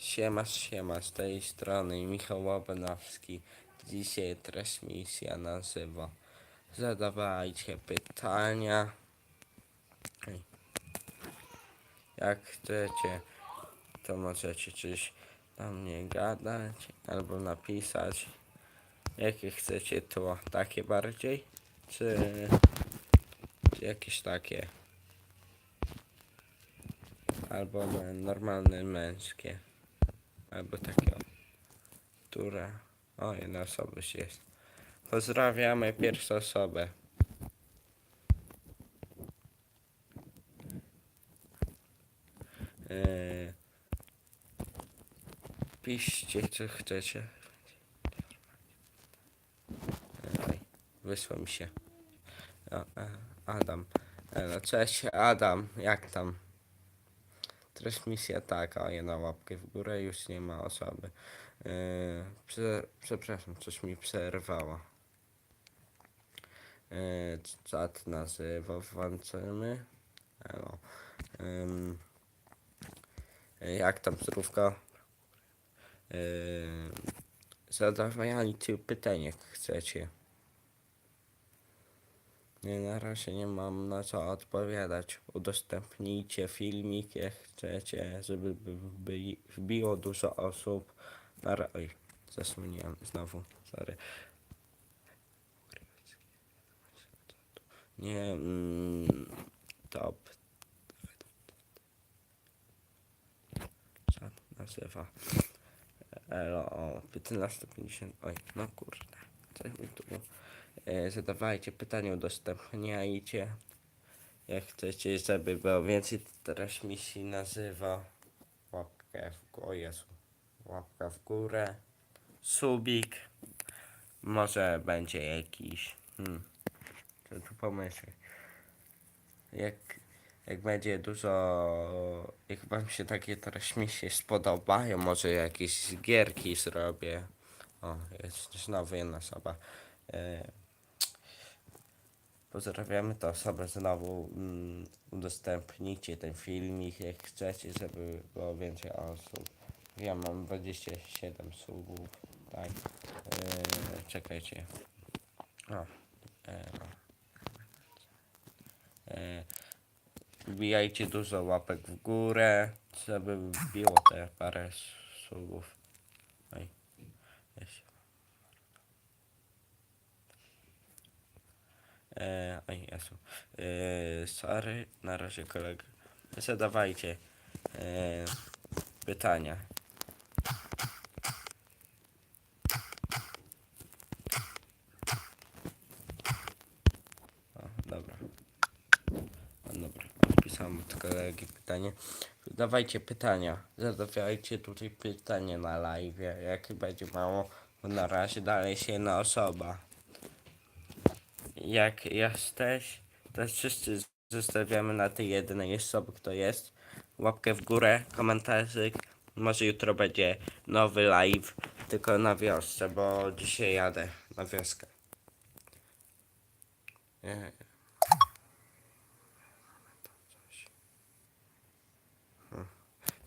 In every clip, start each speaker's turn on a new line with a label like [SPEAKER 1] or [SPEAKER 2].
[SPEAKER 1] Siema, siema, z tej strony Michał Łabanowski. Dzisiaj transmisja nazywa Zadawajcie pytania. Jak chcecie, to możecie coś do mnie gadać albo napisać. Jakie chcecie to takie bardziej? Czy, czy jakieś takie? Albo normalne męskie. Albo takie, które... O, jedna osoba już jest. Pozdrawiamy pierwszą osobę. Eee, piszcie, co chcecie. Ej, wysłał mi się. O, e, Adam. E, no, cześć, Adam. Jak tam? Transmisja taka, jedna łapkę w górę, już nie ma osoby. Yy, prze, przepraszam, coś mi przerwało. Yy, czat nazywa włączymy. Yy, jak tam zdrówko? Yy, zadawajcie pytanie, jak chcecie. Nie, na razie nie mam na co odpowiadać. Udostępnijcie filmik, jak chcecie, żeby by- by- wbiło dużo osób. Na ra- Oj, zasłoniłem znowu, sorry. Nie, mm, top. Co nazywa? Elo, o, 1550. Oj, no kurde. Coś mi tu. Zadawajcie pytania, udostępniajcie. Jak chcecie, żeby było więcej transmisji, nazywa łapkę w górę. Jezu. W górę. Subik. Może będzie jakiś. Hmm. Co tu pomyśleć? Jak, jak będzie dużo. Jak wam się takie transmisje spodobają, może jakieś gierki zrobię. O, jest znowu jedna osoba. E, Pozdrawiamy tę osobę znowu. Mm, udostępnijcie ten filmik, jak chcecie, żeby było więcej osób. Ja mam 27 subów, tak. Eee, czekajcie. O, e. Eee, wbijajcie dużo łapek w górę, żeby wbiło te parę subów. Oj, jest. E, oj, Jezu. E, sorry, na razie kolega. Zadawajcie e, pytania. O, dobra. Dobra, odpisałem pytanie. Dawajcie pytania. Zadawajcie tutaj pytanie na live, jak będzie mało, bo na razie dalej się jedna osoba jak jesteś, to wszyscy zostawiamy na tej jednej osobie, kto jest. Łapkę w górę, komentarzyk. Może jutro będzie nowy live, tylko na wiosce, bo dzisiaj jadę na wioskę.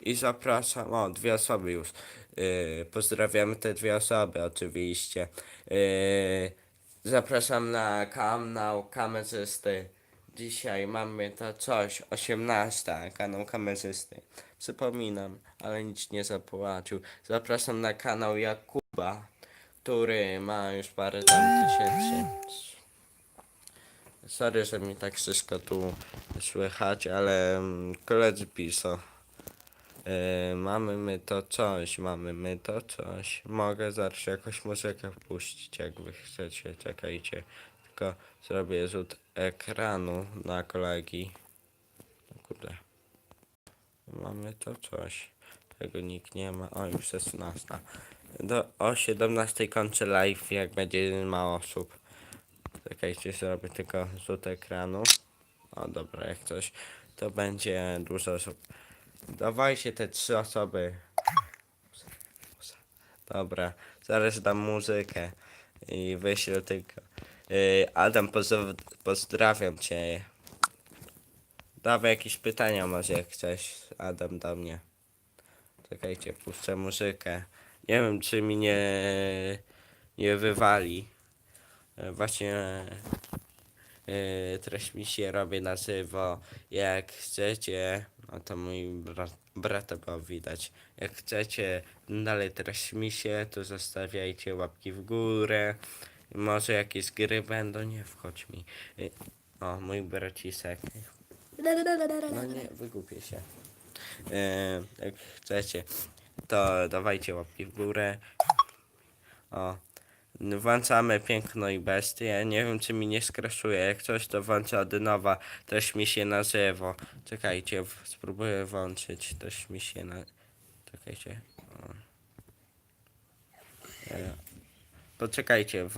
[SPEAKER 1] I zapraszam, o, dwie osoby już. Yy, pozdrawiamy te dwie osoby oczywiście. Yy, zapraszam na kanał kamerzysty. Dzisiaj mamy to coś, 18, kanał kamerzysty. Przypominam, ale nic nie zapłacił. Zapraszam na kanał Jakuba, który ma już parę tam tysięcy. Sorry, że mi tak wszystko tu słychać, ale mm, koledzy piszą. Yy, mamy my to coś, mamy my to coś. Mogę zawsze jakąś muzykę puścić, jak wy chcecie, czekajcie. Tylko zrobię rzut ekranu na kolegi. No kurde. Mamy to coś. Tego nikt nie ma. O, już 16. Do, o 17 kończę live, jak będzie mało osób. Czekajcie, zrobię tylko rzut ekranu. O, dobra, jak coś, to będzie dużo osób. Dawajcie te trzy osoby. Dobra, zaraz dam muzykę i wyślę tylko. Yy, Adam, pozdrawiam cię. Dawaj jakieś pytania może jak chcesz, Adam, do mnie. Czekajcie, puszczę muzykę. Nie wiem, czy mi nie, nie wywali. E, Właśnie treść mi się robi na żywo. Jak chcecie, no to mój brat, brata było widać. Jak chcecie dalej treść mi się, to zostawiajcie łapki w górę. Może jakieś gry będą, nie wchodź mi. E, O, mój bracisek. No nie, wygupię się. E, jak chcecie, to dawajcie łapki w górę. O. Włączamy piękno i bestię. Nie wiem, czy mi nie skraszuje. Jak coś, to włączę od nowa. Też mi się na żywo. Czekajcie, spróbuję włączyć. Też mi się na... Czekajcie. O. Poczekajcie.